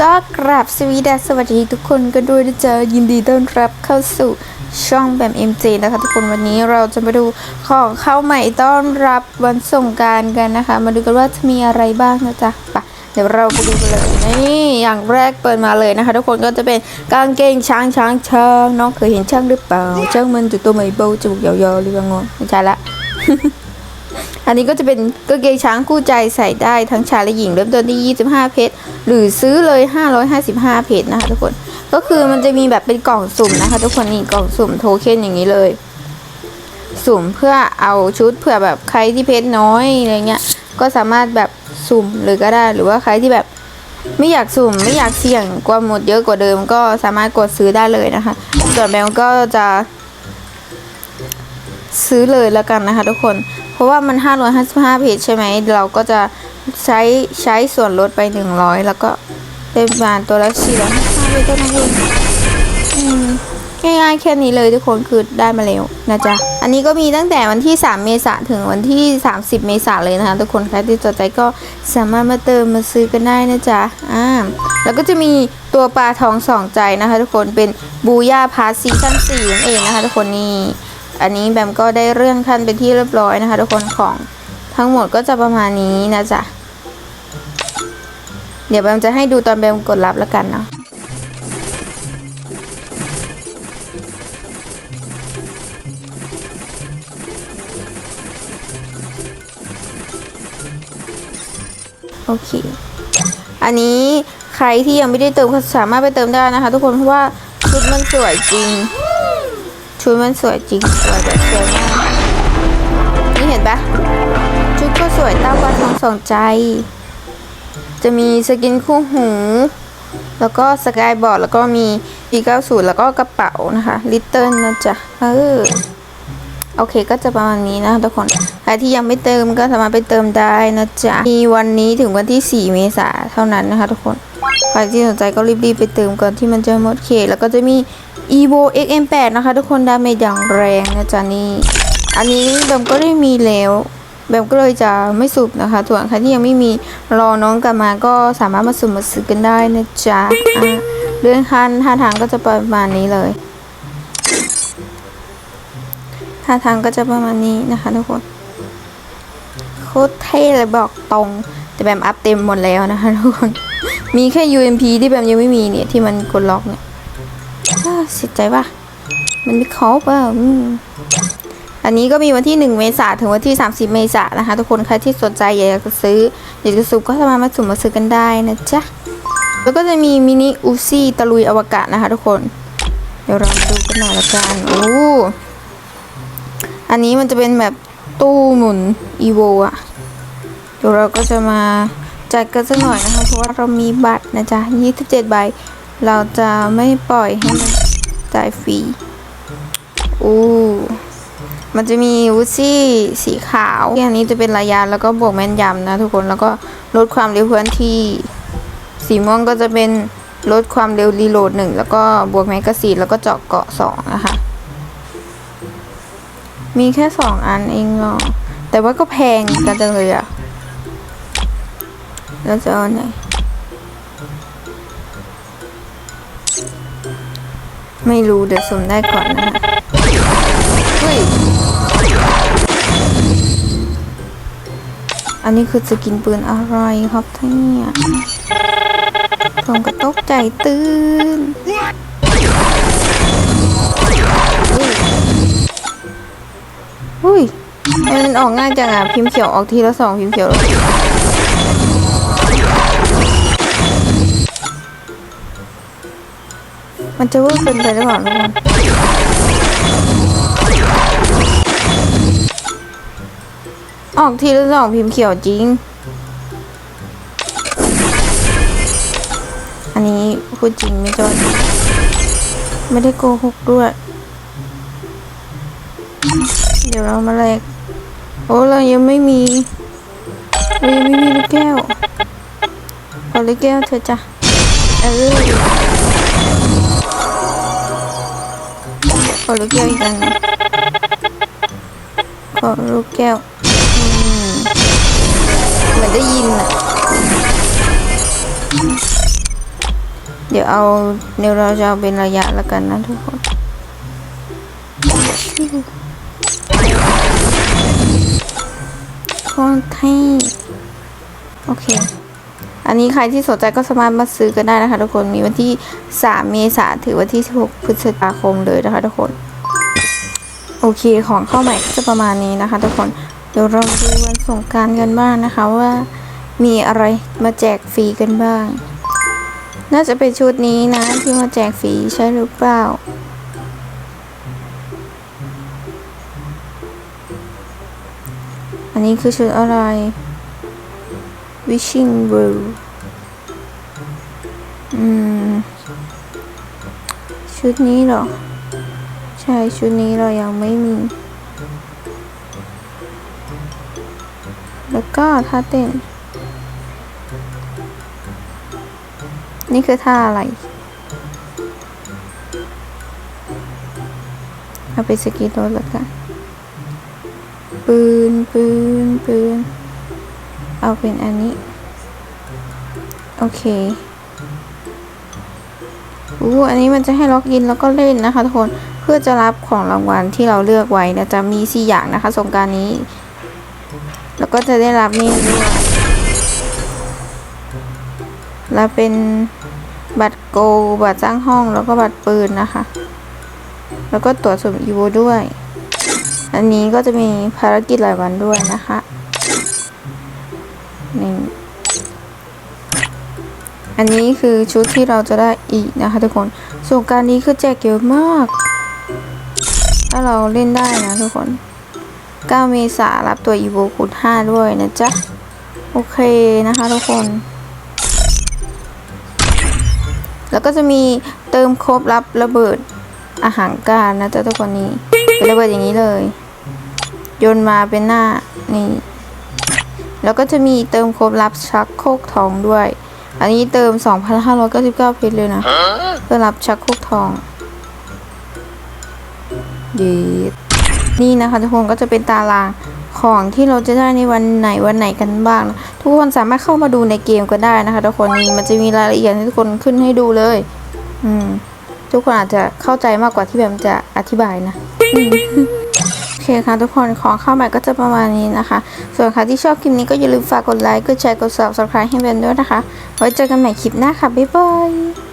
ก็กราบสวีดัสสวัสดีทุกคนกันด้วยนะจ๊ะยินดีต้อนรับเข้าสู่ช่องแบมเอ็มเจนะคะทุกคนวันนี้เราจะมาดูของเข้าใหม่ต้อนรับวันสงการกันนะคะ มาดูกันว่าจะมีอะไรบ้างนะจ๊ะไปเดี๋ยวเราไปดูกันเลยนี่อย่างแรกเปิดมาเลยนะคะ ทุกคนก็จะเป็นกางเกงช้างช้างช้างน้องเคยเห็นช้างหรือเปล่าช้างมันจะตัวใหม่เบาจมูกยาวๆหรือยังงงไม่ใช่ละ อันนี้ก็จะเป็นกางเกงช้างคู่ใจใส่ได้ทั้งชายและหญิงเริ่มต้นที่ 25 เพชรหรือซื้อเลย 555 เพชรนะคะทุกคนก็คือมันจะมีแบบเป็นกล่องสุ่มนะคะ ทุกคนนี่กล่องสุ่มโทเค็นอย่างนี้เลย สุ่มเพื่อเอาชุดเผื่อแบบใครที่เพชรน้อยอะไรเงี้ยก็สามารถแบบสุ่มเลยก็ได้หรือว่าใครที่แบบไม่อยากสุ่มไม่อยากเสี่ยงกว่าหมดเยอะกว่าเดิมก็สามารถกดซื้อได้เลยนะคะส่วนแบมก็จะซื้อเลยแล้วกันนะคะ ทุกคน ราะว่ามัน 555 เพจใช่ไหม เราก็จะใช้ใช้ส่วนลดไป 100 แล้วก็ได้ประมาณตัวละ455เลยก็นั่นเองง่ายๆแค่นี้เลยทุกคนคือได้มาแล้วนะจ๊ะ อันนี้ก็มีตั้งแต่วันที่ 3 เมษาถึงวันที่ 30 เมษาเลยนะคะ ทุกคนใครที่สนใจก็สามารถมาเติมมาซื้อกันได้นะจ๊ะ อ่า แล้วก็จะมีตัวปลาทองสองใจนะคะ ทุกคนเป็นบูย่าพาร์ทซีซั่น4นั่นเองนะคะ ทุกคนนี่ อันนี้แบมก็ได้เลื่อนขั้นเป็นที่เรียบร้อยนะคะ ทุกคนของทั้งหมดก็จะประมาณนี้นะจ๊ะ เดี๋ยวแบมจะให้ดูตอนแบมกดรับแล้วกันเนาะโอเค อันนี้ใครที่ยังไม่ได้เติมก็สามารถไปเติมได้นะคะ ทุกคนเพราะว่าชุดมันสวยจริง ชุดมันสวยจริงสวยแบบสวยมากนี่เห็นปะชุดก็สวยเต้าปลาทองสองใจ จะมีสกินคู่หู แล้วก็สกายบอร์ดแล้วก็มีปี90แล้วก็กระเป๋านะคะลิตเติ้ลนะจ๊ะเออโอเคก็จะประมาณนี้นะทุกคนใครที่ยังไม่เติมก็สามารถไปเติมได้นะจ๊ะมีวันนี้ถึงวันที่ 4 เมษาเท่านั้นนะคะทุกคนใครที่สนใจก็รีบๆไปเติมก่อนที่มันจะหมดเขตแล้วก็จะมี evo xm8 นะคะ ทุกคนดาเมจอย่างแรงนะจ๊ะนี่อันนี้แบมก็ได้มีแล้วแบมก็เลยจะไม่สุบนะคะส่วนใครที่ยังไม่มีรอน้องกลับมาก็สามารถมาสุ่มาซื้อกันได้นะจ๊ะเรื่องคันท่าทางก็จะประมาณนี้เลยท่าทางก็จะประมาณนี้นะคะ ทุกคนโคตรเท่เลยบอกตรง แต่แบมอัพเต็มหมดแล้วนะคะทุกคนมีแค่ UMP ที่แบมยังไม่มีเนี่ยที่มันกดล็อกเนี่ย เสียใจปะมันไม่ครบอะอันนี้ก็มีวันที่ 1 เมษาถึงวันที่ 30 เมษายนะคะ ทุกคนใครที่สนใจอยากจะซื้ออยากจะสูบก็สามารถมาสุ่มมาซื้อกันได้นะจ๊ะแล้วก็จะมีมินิอูซี่ตะลุยอวกาศนะคะ ทุกคน เดี๋ยวเรามาดูกันหน่อยละกันโอ้อันนี้มันจะเป็นแบบตู้หมุนอีโวอะเดี๋ยวเราก็จะมาจัดกันสักหน่อยนะคะเพราะว่าเรามีบัตรนะจ๊ะ27ใบเราจะไม่ปล่อยให้มัน จ่ายฟรีอู้มันจะมีวูซี่สีขาวอันนี้จะเป็นระยะแล้วก็บวกแม่นยำนะทุกคนแล้วก็ลดความเร็วเคลื่อนที่ สีม่วงก็จะเป็นลดความเร็วรีโหลดหนึ่งแล้วก็บวกแมกกาซีนแล้วก็เจาะเกาะสองนะคะมีแค่สองอันเองเนาะแต่ว่าก็แพงกันจังเลยอะแล้วจะเอาไหน ไม่รู้เดี๋ยวสุ่มได้ก่อนนะคะเฮ้ย อันนี้คือสกินปืนอะไรครับท่านเนี่ยผมก็ตกใจตื่นอุ้ยทำไมมันออกง่ายจังอะ พิมพ์เขียวออกทีละสองพิมพ์เขียว มันจะเวอร์เกินไปหรือเปล่าทุกคนออกทีละสองพิมพ์เขียวจริง อันนี้พูดจริงไม่จนไม่ได้โกหกด้วย เดี๋ยวเรามาแลกโอ้เรายังไม่มีเรายังไม่มีลูกแก้วขอลูกแก้วเธอจ้ะเออ อลูกแก้วอีกอันนึงขอลูกแก้วเหมือนได้ยินอะเดี๋ยวเอาเดี๋ยวเราจะเอาเป็นระยะแล้วกันนะทุกคนโคตรเท่โอเค อันนี้ใครที่สนใจก็สามารถมาซื้อกันได้นะคะทุกคนมีวันที่ 3 เมษายนถึงวันที่ 16 พฤษภาคมเลยนะคะทุกคน โอเคของเข้าใหม่ก็จะประมาณนี้นะคะ ทุกคนเดี๋ยวเราดูวันสงการกันบ้างนะคะว่ามีอะไรมาแจกฟรีกันบ้าง น่าจะเป็นชุดนี้นะที่มาแจกฟรีใช่หรือเปล่าอันนี้คือชุดอะไร Wishing Well อืม ชุดนี้เหรอ ใช่ชุดนี้เรายังไม่มี แล้วก็ท่าเต้น นี่คือท่าอะไร เอาไปสกีโรถแล้วกันปืนปืนปืน เอาเป็นอันนี้ โอเคอู้อันนี้มันจะให้ล็อกอินแล้วก็เล่นนะคะทุกคนเพื่อจะรับของรางวัลที่เราเลือกไว้นะจะมีสี่อย่างนะคะสงกรารนี้ แล้วก็จะได้รับนี่ด้วยแล้วเป็นบัตรโกบัตรจ้างห้องแล้วก็บัตรปืนนะคะ แล้วก็ตั๋วสุ่มอีโวด้วย อันนี้ก็จะมีภารกิจรายวันด้วยนะคะ นี่อันนี้คือชุดที่เราจะได้อีกนะคะทุกคนส่วนการนี้คือแจกเยอะมาก ถ้าเราเล่นได้นะทุกคน 9 เมษารับตัวอีโวคูณ5ด้วยนะจ๊ะ โอเคนะคะทุกคน แล้วก็จะมีเติมครบรับระเบิดอาหารการนะจ๊ะทุกคนนี้ เป็นระเบิดอย่างนี้เลย โยนมาเป็นหน้านี่ แล้วก็จะมีเติมครบรับชักโครกทองด้วย อันนี้เติม 2,599 เพชรเลยนะเพื่อรับชักโครกทองเดีนี่นะคะทุกคนก็จะเป็นตารางของที่เราจะได้ในวันไหนวันไหนกันบ้างนะทุกคนสามารถเข้ามาดูในเกมก็ได้นะคะทุกคนนี่มันจะมีรายละเอียดให้ทุกคนขึ้นให้ดูเลย อืม ทุกคนอาจจะเข้าใจมากกว่าที่แบบจะอธิบายนะอืมโอ เคค่ะทุกคนของเข้าใหม่ก็จะประมาณนี้นะคะ ส่วนใครที่ชอบคลิปนี้ก็อย่าลืมฝากกดไลค์ กดแชร์ กด subscribe ให้เบนด้วยนะคะ ไว้เจอกันใหม่คลิปหน้าค่ะ บ๊ายบาย